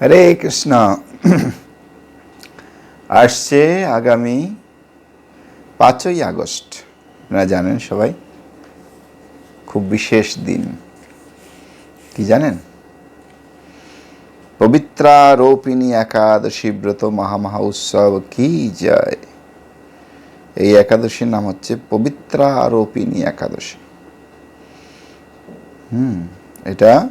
হরে কৃষ্ণ। আসছে আগামী পাঁচই আগস্ট। আপনারা জানেন সবাই, খুব বিশেষ দিন। কি জানেন? পবিত্রা পবিত্রারোপিণী একাদশী ব্রত মহামহা উৎসব কি যায় এই একাদশীর নাম হচ্ছে পবিত্রা পবিত্রারোপিণী একাদশী। হুম, এটা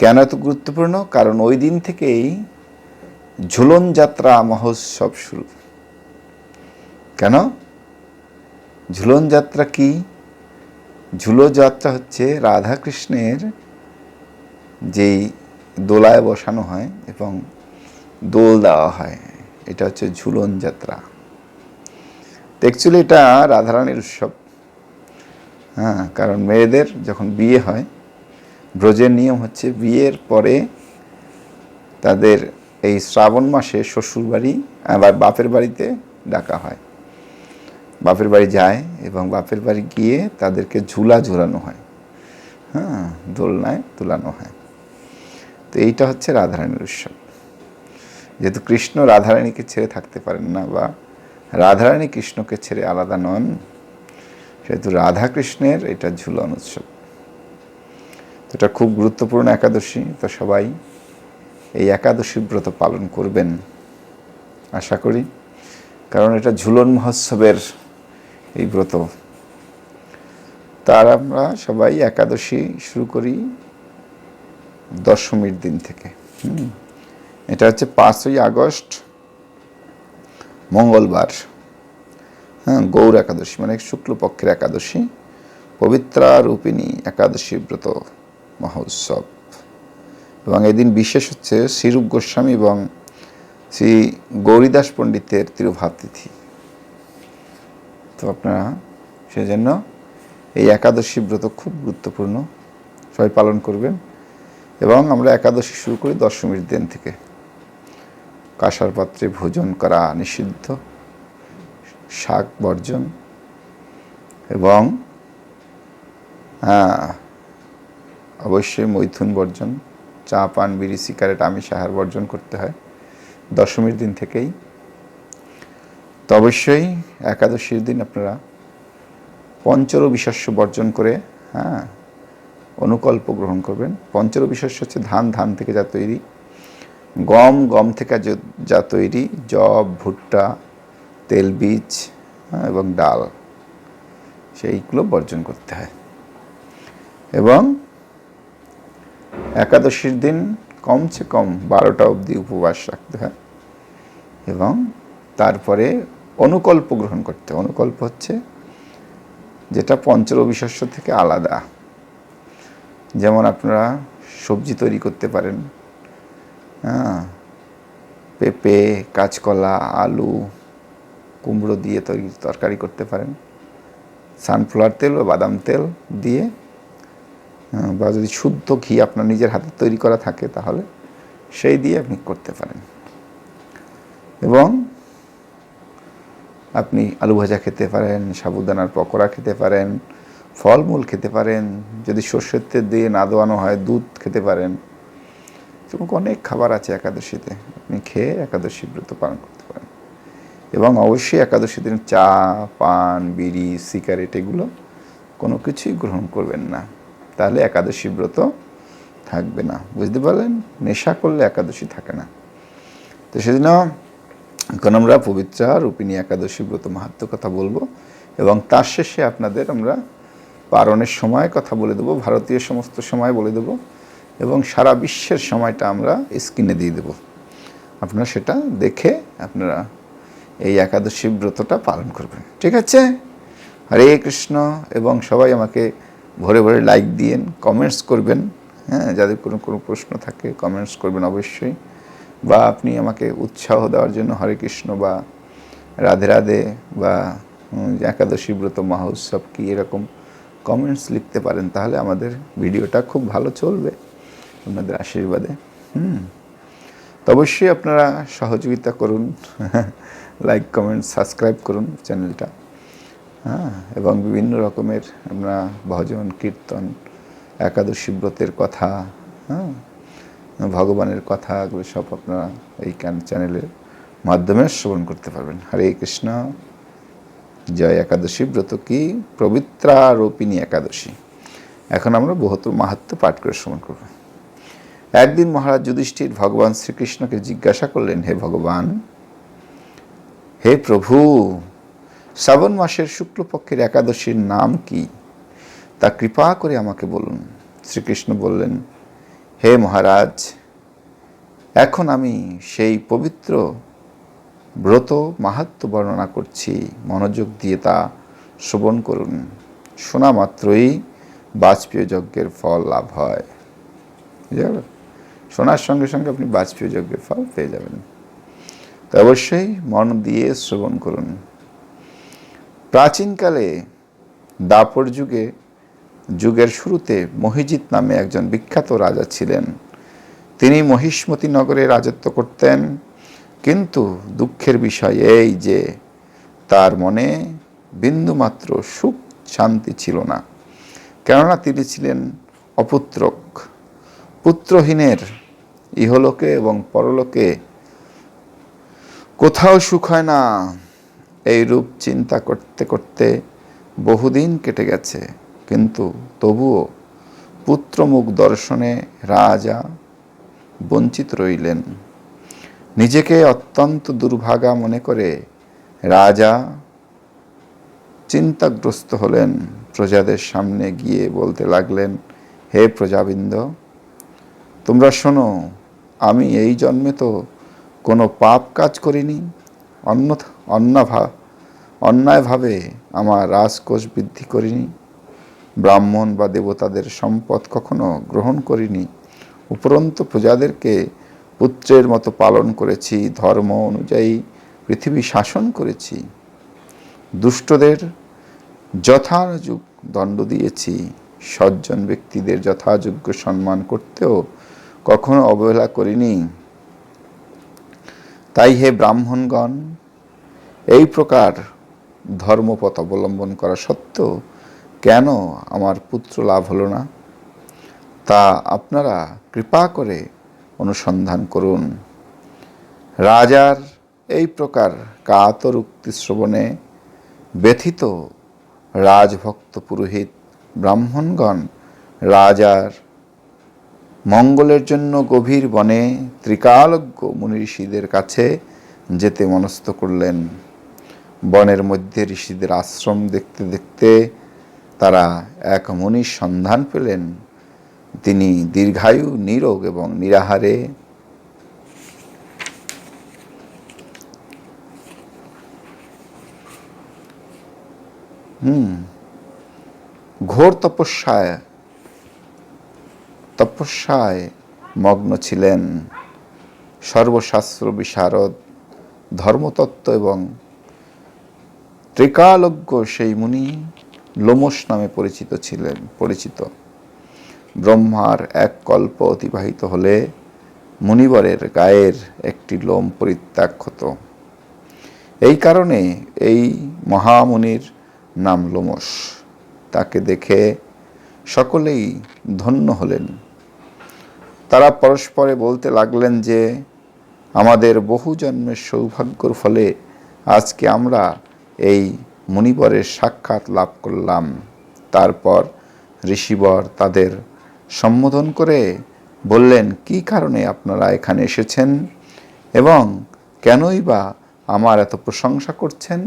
কেন এত গুরুত্বপূর্ণ? কারণ ওই দিন থেকেই ঝুলন যাত্রা মহোৎসব শুরু। কেন? ঝুলন যাত্রা কি? ঝুলো যাত্রা হচ্ছে রাধা কৃষ্ণের যেই দোলায় বসানো হয় এবং দোল দেওয়া হয়। এটা হচ্ছে ঝুলন যাত্রা। অ্যাকচুয়ালি এটা রাধারানীর উৎসব। হ্যাঁ কারণ মেয়েদের যখন বিয়ে হয় ব্রজের নিয়ম হচ্ছে বিয়ের পরে তাদের এই শ্রাবণ মাসে শ্বশুর বাড়ি আবার বাপের বাড়িতে ডাকা হয়। বাপের বাড়ি যায় এবং বাপের বাড়ি গিয়ে তাদেরকে ঝুলা ঝুলানো হয়। হ্যাঁ দোলনায় তোলানো হয়। তো এইটা হচ্ছে রাধারানীর উৎসব। যেহেতু কৃষ্ণ রাধারানীকে ছেড়ে থাকতে পারেন না বা রাধারানী কৃষ্ণকে ছেড়ে আলাদা নন, সেহেতু রাধা কৃষ্ণের এটা ঝুলন উৎসব। এটা খুব গুরুত্বপূর্ণ একাদশী, তো সবাই এই একাদশী ব্রত পালন করবেন, আশা করি। কারণ এটা ঝুলন মহোৎসবের এই ব্রত। তার আমরা সবাই একাদশী শুরু করি দশমীর দিন থেকে। এটা হচ্ছে পাঁচই আগস্ট, মঙ্গলবার। হ্যাঁ গৌর একাদশী মানে শুক্লপক্ষের একাদশী, পবিত্রা রূপিণী একাদশী ব্রত। মহোৎসব। এবং এদিন বিশেষ হচ্ছে শ্রীরূপ গোস্বামী এবং শ্রী গৌরীদাস পণ্ডিতের তিরুভাব তিথি তো আপনারা সেজন্য এই একাদশী ব্রত খুব গুরুত্বপূর্ণ। সবাই পালন করবেন এবং আমরা একাদশী শুরু করি দশমীর দিন থেকে। কাঁসার পাত্রে ভোজন করা নিষিদ্ধ, শাক বর্জন এবং হ্যাঁ অবশ্যই মৈথুন বর্জন চা পান বিড়ি সিগারেট আমিষ আহার বর্জন করতে হয় দশমীর দিন থেকেই। তো অবশ্যই একাদশীর দিন আপনারা পঞ্চর বিশস্য বর্জন করে হ্যাঁ অনুকল্প গ্রহণ করবেন। পঞ্চর বিশস্য হচ্ছে ধান ধান থেকে যা তৈরি গম গম থেকে যা- তৈরি জব ভুট্টা তেলবীজ হ্যাঁ, এবং ডাল সেইগুলো বর্জন করতে হয়। এবং একাদশীর দিন কমসে কম বারোটা অবধি উপবাস রাখতে হয় এবং তারপরে অনুকল্প গ্রহণ করতে। অনুকল্প হচ্ছে যেটা পঞ্চরবিশস্য থেকে আলাদা যেমন আপনারা সবজি তৈরি করতে পারেন হ্যাঁ পেঁপে, কাঁচকলা, আলু, কুমড়ো দিয়ে তৈরি তরকারি করতে পারেন সানফ্লাওয়ার তেল বা বাদাম তেল দিয়ে বা যদি শুদ্ধ ঘি আপনার নিজের হাতে তৈরি করা থাকে, তাহলে সেই দিয়ে আপনি করতে পারেন। এবং আপনি আলু ভাজা খেতে পারেন, সাবুদানার পকোড়া খেতে পারেন, ফলমূল খেতে পারেন, যদি সর্ষের তেল দিয়ে না দোয়ানো হয়, দুধ খেতে পারেন। এবং অনেক খাবার আছে একাদশীতে, আপনি খেয়ে একাদশী ব্রত পালন করতে পারেন। এবং অবশ্যই একাদশী দিন চা, পান, বিড়ি, সিগারেট, এগুলো কোনো কিছুই গ্রহণ করবেন না। তাহলে একাদশী ব্রত থাকবে না। বুঝতে পারলেন? নেশা করলে একাদশী থাকে না। তো সেদিন এখন আমরা পবিত্রা রূপিণী একাদশী ব্রত মাহাত্ম কথা বলব এবং তার শেষে আপনাদের আমরা পারণের সময় কথা বলে দেবো, ভারতীয় সমস্ত সময় বলে দেবো এবং সারা বিশ্বের সময়টা আমরা স্ক্রিনে দিয়ে দেবো। আপনারা সেটা দেখে আপনারা এই একাদশী ব্রতটা পালন করবেন। ঠিক আছে? হরে কৃষ্ণ এবং সবাই আমাকে ভরে ভরে লাইক দিয়েন কমেন্টস করবেন হ্যাঁ যাদের কোনো কোনো প্রশ্ন থাকে কমেন্টস করবেন অবশ্যই। বা আপনি আমাকে উৎসাহ দেওয়ার জন্য হরে কৃষ্ণ বা রাধে রাধে বা একাদশী ব্রত মহোৎসব কি এরকম কমেন্টস লিখতে পারেন, তাহলে আমাদের ভিডিওটা খুব ভালো চলবে আপনাদের আশীর্বাদে। হুম। তো অবশ্যই আপনারা সহযোগিতা করুন লাইক কমেন্ট সাবস্ক্রাইব করুন চ্যানেলটা। হ্যাঁ এবং বিভিন্ন রকমের আমরা ভজন, কীর্তন, একাদশী ব্রতের কথা হ্যাঁ ভগবানের কথাগুলো সব আপনারা এই ক্যান চ্যানেলের মাধ্যমে শ্রবণ করতে পারবেন। হরে কৃষ্ণ, জয় একাদশী ব্রত কি পবিত্রারোপিণী একাদশী। এখন আমরা বহুত মাহাত্ম পাঠ করে শ্রবণ করব। একদিন মহারাজ যুধিষ্ঠির ভগবান শ্রীকৃষ্ণকে জিজ্ঞাসা করলেন, হে ভগবান, হে প্রভু শ্রাবণ মাসের শুক্লপক্ষের একাদশীর নাম কি? তা কৃপা করে আমাকে বলুন। শ্রীকৃষ্ণ বললেন, হে মহারাজ, এখন আমি সেই পবিত্র ব্রত মাহাত্ম বর্ণনা করছি। মনোযোগ দিয়ে তা শ্রবণ করুন। শোনা মাত্রই বাজপেয় যজ্ঞের ফল লাভ হয়। বুঝা শোনার সঙ্গে সঙ্গে আপনি বাজপেয় যজ্ঞের ফল পেয়ে যাবেন। তো অবশ্যই মন দিয়ে শ্রবণ করুন। প্রাচীনকালে দাপর যুগে, যুগের শুরুতে মহিজিৎ নামে একজন বিখ্যাত রাজা ছিলেন। তিনি মহিষ্মতি নগরে রাজত্ব করতেন, কিন্তু দুঃখের বিষয় এই যে তার মনে বিন্দুমাত্র সুখ শান্তি ছিল না। কেননা তিনি ছিলেন অপুত্রক। পুত্রহীনের ইহলোকে এবং পরলোকে কোথাও সুখ হয় না। এই রূপ চিন্তা করতে করতে বহুদিন কেটে গেছে। কিন্তু তবুও পুত্রমুখ দর্শনে রাজা বঞ্চিত রইলেন। নিজেকে অত্যন্ত দুর্ভাগা মনে করে রাজা চিন্তাগ্রস্ত হলেন। প্রজাদের সামনে গিয়ে বলতে লাগলেন, হে প্রজাবৃন্দ, তোমরা শোনো, আমি এই জন্মে তো কোনো পাপ কাজ করিনি। অন্য অন্যভা, অন্যায়ভাবে আমার রাজকোষ বৃদ্ধি করিনি। ব্রাহ্মণ বা দেবতাদের সম্পদ কখনো গ্রহণ করিনি। উপরন্তু প্রজাদেরকে পুত্রের মতো পালন করেছি, ধর্ম অনুযায়ী পৃথিবী শাসন করেছি। দুষ্টদের যথাযুগ দণ্ড দিয়েছি। সজ্জন ব্যক্তিদের যথাযোগ্য সম্মান করতেও কখনো অবহেলা করিনি। তাই হে ব্রাহ্মণগণ, এই প্রকার ধর্মপথ অবলম্বন করা সত্ত্বেও কেন আমার পুত্র লাভ হলো না? তা আপনারা কৃপা করে অনুসন্ধান করুন। রাজার এই প্রকার কাতর উক্তি শ্রবণে ব্যথিত রাজভক্ত পুরোহিত ব্রাহ্মণগণ রাজার মঙ্গলের জন্য গভীর বনে ত্রিকালজ্ঞ মুনি ঋষিদের কাছে যেতে মনস্থ করলেন। বনের মধ্যে ঋষিদের আশ্রম দেখতে দেখতে তারা এক মুনির সন্ধান পেলেন। তিনি দীর্ঘায়ু নিরোগ এবং নিরাহারে। হুম, ঘোর তপস্যায় তপস্যায় মগ্ন ছিলেন। সর্বশাস্ত্র বিশারদ ধর্মতত্ত্ব এবং ত্রিকালজ্ঞ সেই মুনি লোমস নামে পরিচিত ছিলেন, পরিচিত। ব্রহ্মার এক কল্প অতিবাহিত হলে মুনিবরের গায়ের একটি লোম পরিত্যাগ হতো এই কারণে এই মহামুনির নাম লোমস তাকে দেখে সকলেই ধন্য হলেন। তারা পরস্পরে বলতে লাগলেন যে আমাদের বহু জন্মের সৌভাগ্যর ফলে আজকে আমরা এই মুনিবরের সাক্ষাৎ লাভ করলাম। তারপর ঋষিবর তাদের সম্বোধন করে বললেন কি কারণে আপনারা এখানে এসেছেন এবং কেনই বা আমার এত প্রশংসা করছেন?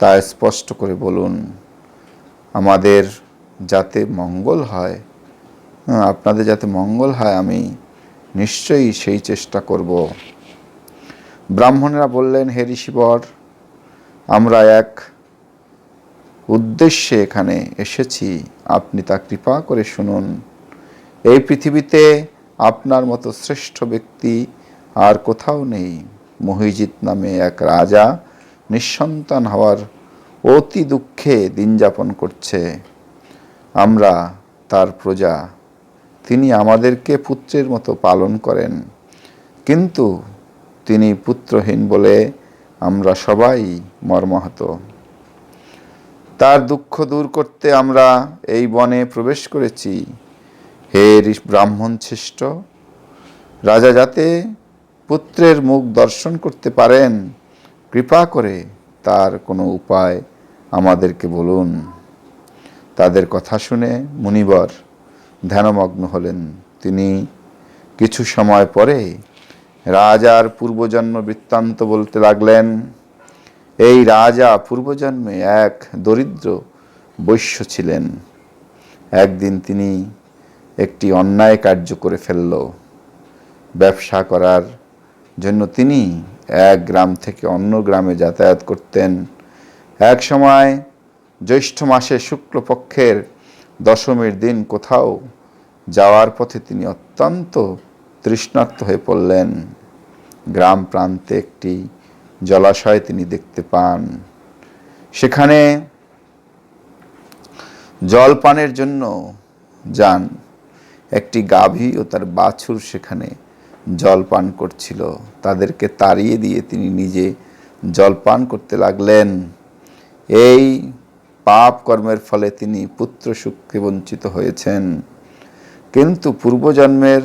তা স্পষ্ট করে বলুন আমাদের যাতে মঙ্গল হয় হ্যাঁ, আপনাদের যাতে মঙ্গল হয়, আমি নিশ্চয়ই সেই চেষ্টা করব। ব্রাহ্মণেরা বললেন, হে ঋষিবর, আমরা এক উদ্দেশ্যে এখানে এসেছি। আপনি তা কৃপা করে শুনুন। এই পৃথিবীতে আপনার মতো শ্রেষ্ঠ ব্যক্তি আর কোথাও নেই। মহিজিৎ নামে এক রাজা নিঃসন্তান হওয়ার অতি দুঃখে দিন যাপন করছে। আমরা তার প্রজা। তিনি আমাদেরকে পুত্রের মতো পালন করেন। কিন্তু তিনি পুত্রহীন বলে আমরা সবাই মর্মাহত। তার দুঃখ দূর করতে আমরা এই বনে প্রবেশ করেছি। হে ব্রাহ্মণ শ্রেষ্ঠ, রাজা যাতে পুত্রের মুখ দর্শন করতে পারেন, কৃপা করে তার কোনো উপায় আমাদেরকে বলুন। তাদের কথা শুনে মুনিবর ধ্যানমগ্ন হলেন। তিনি কিছু সময় পরে রাজার পূর্বজন্ম বৃত্তান্ত বলতে লাগলেন, এই রাজা পূর্বজন্মে এক দরিদ্র বৈশ্য ছিলেন। একদিন তিনি একটি অন্যায় কার্য করে ফেলল। ব্যবসা করার জন্য তিনি এক গ্রাম থেকে অন্য গ্রামে যাতায়াত করতেন। এক সময় জ্যৈষ্ঠ মাসে শুক্লপক্ষের দশমীর দিন কোথাও যাওয়ার পথে তিনি অত্যন্ত তৃষ্ণার্ত হয়ে পড়লেন। গ্রাম প্রান্তে একটি জলাশয় তিনি দেখতে পান। সেখানে জল পানের জন্য যান। একটি গাভী ও তার বাছুর সেখানে জল পান করছিল। তাদেরকে তাড়িয়ে দিয়ে তিনি নিজে জল পান করতে লাগলেন। এই পাপ কর্মের ফলে তিনি পুত্র সুখকে বঞ্চিত হয়েছেন। কিন্তু পূর্বজন্মের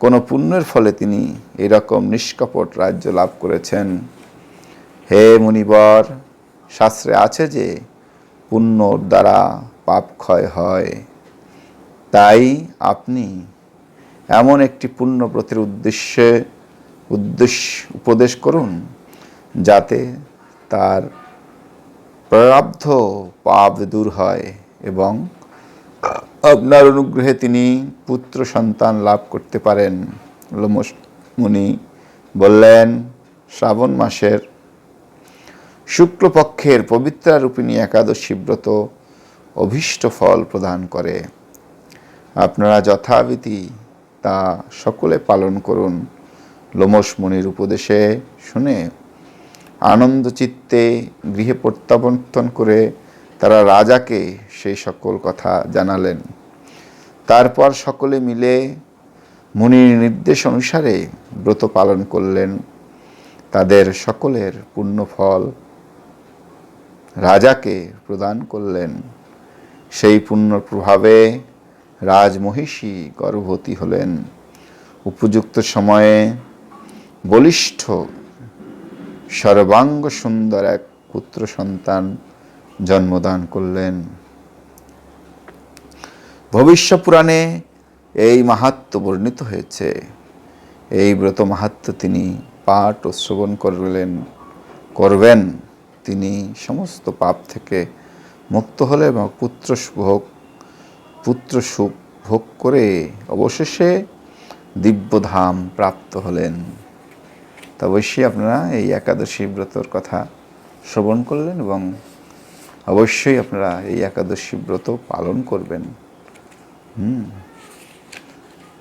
কোনো পুণ্যের ফলে তিনি এরকম নিষ্কপট রাজ্য লাভ করেছেন। হে মুনিবর, শাস্ত্রে আছে যে পুণ্যর দ্বারা পাপ ক্ষয় হয়। তাই আপনি এমন একটি পুণ্যব্রতের উদ্দেশ্যে উদ্দেশ্য উপদেশ করুন, যাতে তার প্রারব্ধ পাপ দূর হয় এবং আপনার অনুগ্রহে তিনি পুত্র সন্তান লাভ করতে পারেন। লোমস মুনি বললেন, শ্রাবণ মাসের শুক্লপক্ষের পবিত্রারূপিণী একাদশী ব্রত অভীষ্ট ফল প্রদান করে। আপনারা যথাবিধি তা সকলে পালন করুন। লোমস মুনির উপদেশে শুনে আনন্দ চিত্তে গৃহে প্রত্যাবর্তন করে তারা রাজাকে সেই সকল কথা জানালেন। তারপর সকলে মিলে মুনির নির্দেশ অনুসারে ব্রত পালন করলেন। তাদের সকলের পুণ্যফল রাজাকে প্রদান করলেন। সেই পুণ্য প্রভাবে রাজমহিষী গর্ভবতী হলেন। উপযুক্ত সময়ে বলিষ্ঠ, সর্বাঙ্গ সুন্দর এক পুত্র সন্তান জন্মদান করলেন। ভবিষ্য পুরাণে এই মাহাত্ম বর্ণিত হয়েছে। এই ব্রত মাহাত্ম তিনি পাঠ ও শ্রবণ করলেন, করবেন। তিনি সমস্ত পাপ থেকে মুক্ত হলেন এবং পুত্র ভোগ, পুত্র সুখ ভোগ করে অবশেষে দিব্যধাম প্রাপ্ত হলেন। তা অবশ্যই আপনারা এই একাদশী ব্রতর কথা শ্রবণ করলেন এবং অবশ্যই আপনারা এই একাদশী ব্রত পালন করবেন। হুম।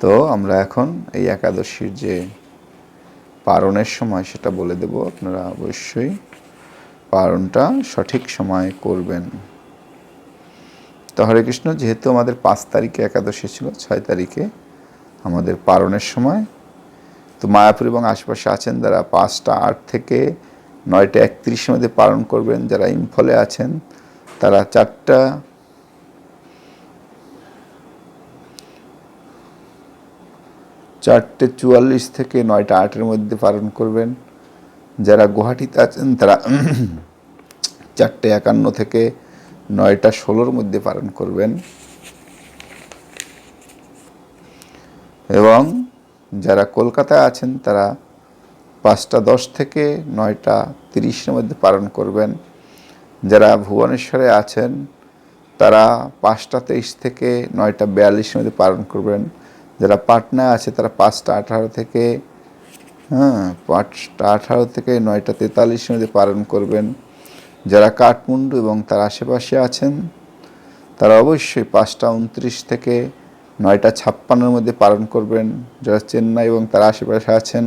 তো আমরা এখন এই একাদশীর যে পারণের সময় সেটা বলে দেব। আপনারা অবশ্যই পারণটা সঠিক সময় করবেন। তো হরে কৃষ্ণ, যেহেতু আমাদের পাঁচ তারিখে একাদশী ছিল, ছয় তারিখে আমাদের পারণের সময়, তো মায়াপুর এবং আশেপাশে আছেন যারা পাঁচটা আট থেকে নয়টা একত্রিশের মধ্যে পালন করবেন, যারা ইম্ফলে আছেন, তারা চারটা চারটে চুয়াল্লিশ থেকে নয়টা আটের মধ্যে পালন করবেন। যারা গুয়াহাটিতে আছেন, তারা চারটে একান্ন থেকে নয়টা ষোলোর মধ্যে পালন করবেন। এবং যারা কলকাতায় আছেন, তারা পাঁচটা দশ থেকে নয়টা তিরিশের মধ্যে পালন করবেন। যারা ভুবনেশ্বরে আছেন, তারা পাঁচটা তেইশ থেকে নয়টা বিয়াল্লিশের মধ্যে পালন করবেন। যারা পাটনায় আছে, তারা পাঁচটা আঠারো থেকে হ্যাঁ পাঁচটা আঠারো থেকে নয়টা তেতাল্লিশের মধ্যে পালন করবেন। যারা কাঠমান্ডু এবং তার আশেপাশে আছেন, তারা অবশ্যই পাঁচটা উনত্রিশ থেকে নয়টা ছাপ্পান্নর মধ্যে পালন করবেন। যারা চেন্নাই এবং তার আশেপাশে আছেন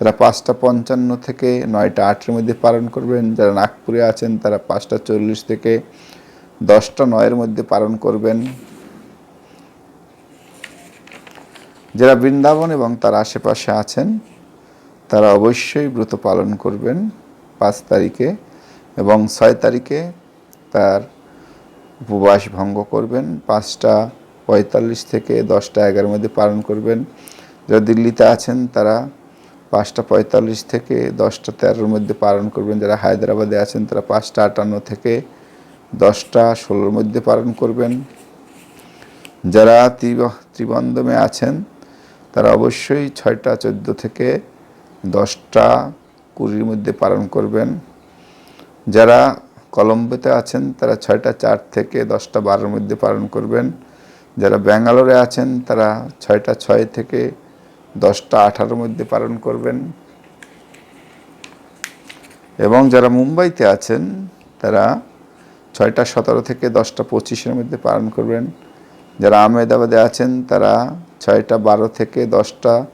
তারা পাঁচটা পঞ্চান্ন থেকে নয়টা আটের মধ্যে পালন করবেন, যারা নাগপুরে আছেন, তারা পাঁচটা চল্লিশ থেকে দশটা নয়ের মধ্যে পালন করবেন। যারা বৃন্দাবন এবং তার আশেপাশে আছেন, তারা অবশ্যই ব্রত পালন করবেন পাঁচ তারিখে এবং ছয় তারিখে তার উপবাস ভঙ্গ করবেন। পাঁচটা পঁয়তাল্লিশ থেকে দশটা এগারোর মধ্যে পালন করবেন। যারা দিল্লিতে আছেন, তারা পাঁচটা পঁয়তাল্লিশ থেকে দশটা তেরোর মধ্যে পালন করবেন। যারা হায়দ্রাবাদে আছেন, তারা পাঁচটা আটান্ন থেকে দশটা ষোলোর মধ্যে পালন করবেন। যারা ত্রিব- ত্রিবন্ধমে আছেন, তারা অবশ্যই ছয়টা, চোদ্দ থেকে দশটা, কুড়ির মধ্যে পালন করবেন। যারা কলম্বোতে আছেন, তারা ছয়টা, চার থেকে দশটা, বারোর মধ্যে পালন করবেন। যারা ব্যাঙ্গালোরে আছেন, তারা ছয়টা, ছয় থেকে দশটা আঠারোর মধ্যে পালন করবেন। এবং যারা মুম্বাইতে আছেন, তারা ছয়টা সতেরো থেকে দশটা পঁচিশের মধ্যে পালন করবেন। যারা আহমেদাবাদে আছেন, তারা ছয়টা বারো থেকে দশটা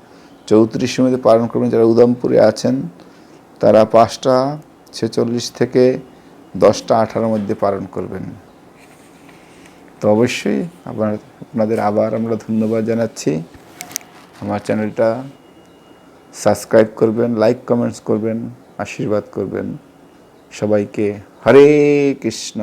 চৌত্রিশের মধ্যে পালন করবেন। যারা উদমপুরে আছেন, তারা পাঁচটা ছেচল্লিশ থেকে দশটা আঠারোর মধ্যে পালন করবেন। তো অবশ্যই আপনার আপনাদের আবার আমরা ধন্যবাদ জানাচ্ছি। আমার চ্যানেলটা সাবস্ক্রাইব করবেন লাইক কমেন্টস করবেন আশীর্বাদ করবেন। সবাইকে হরে কৃষ্ণ।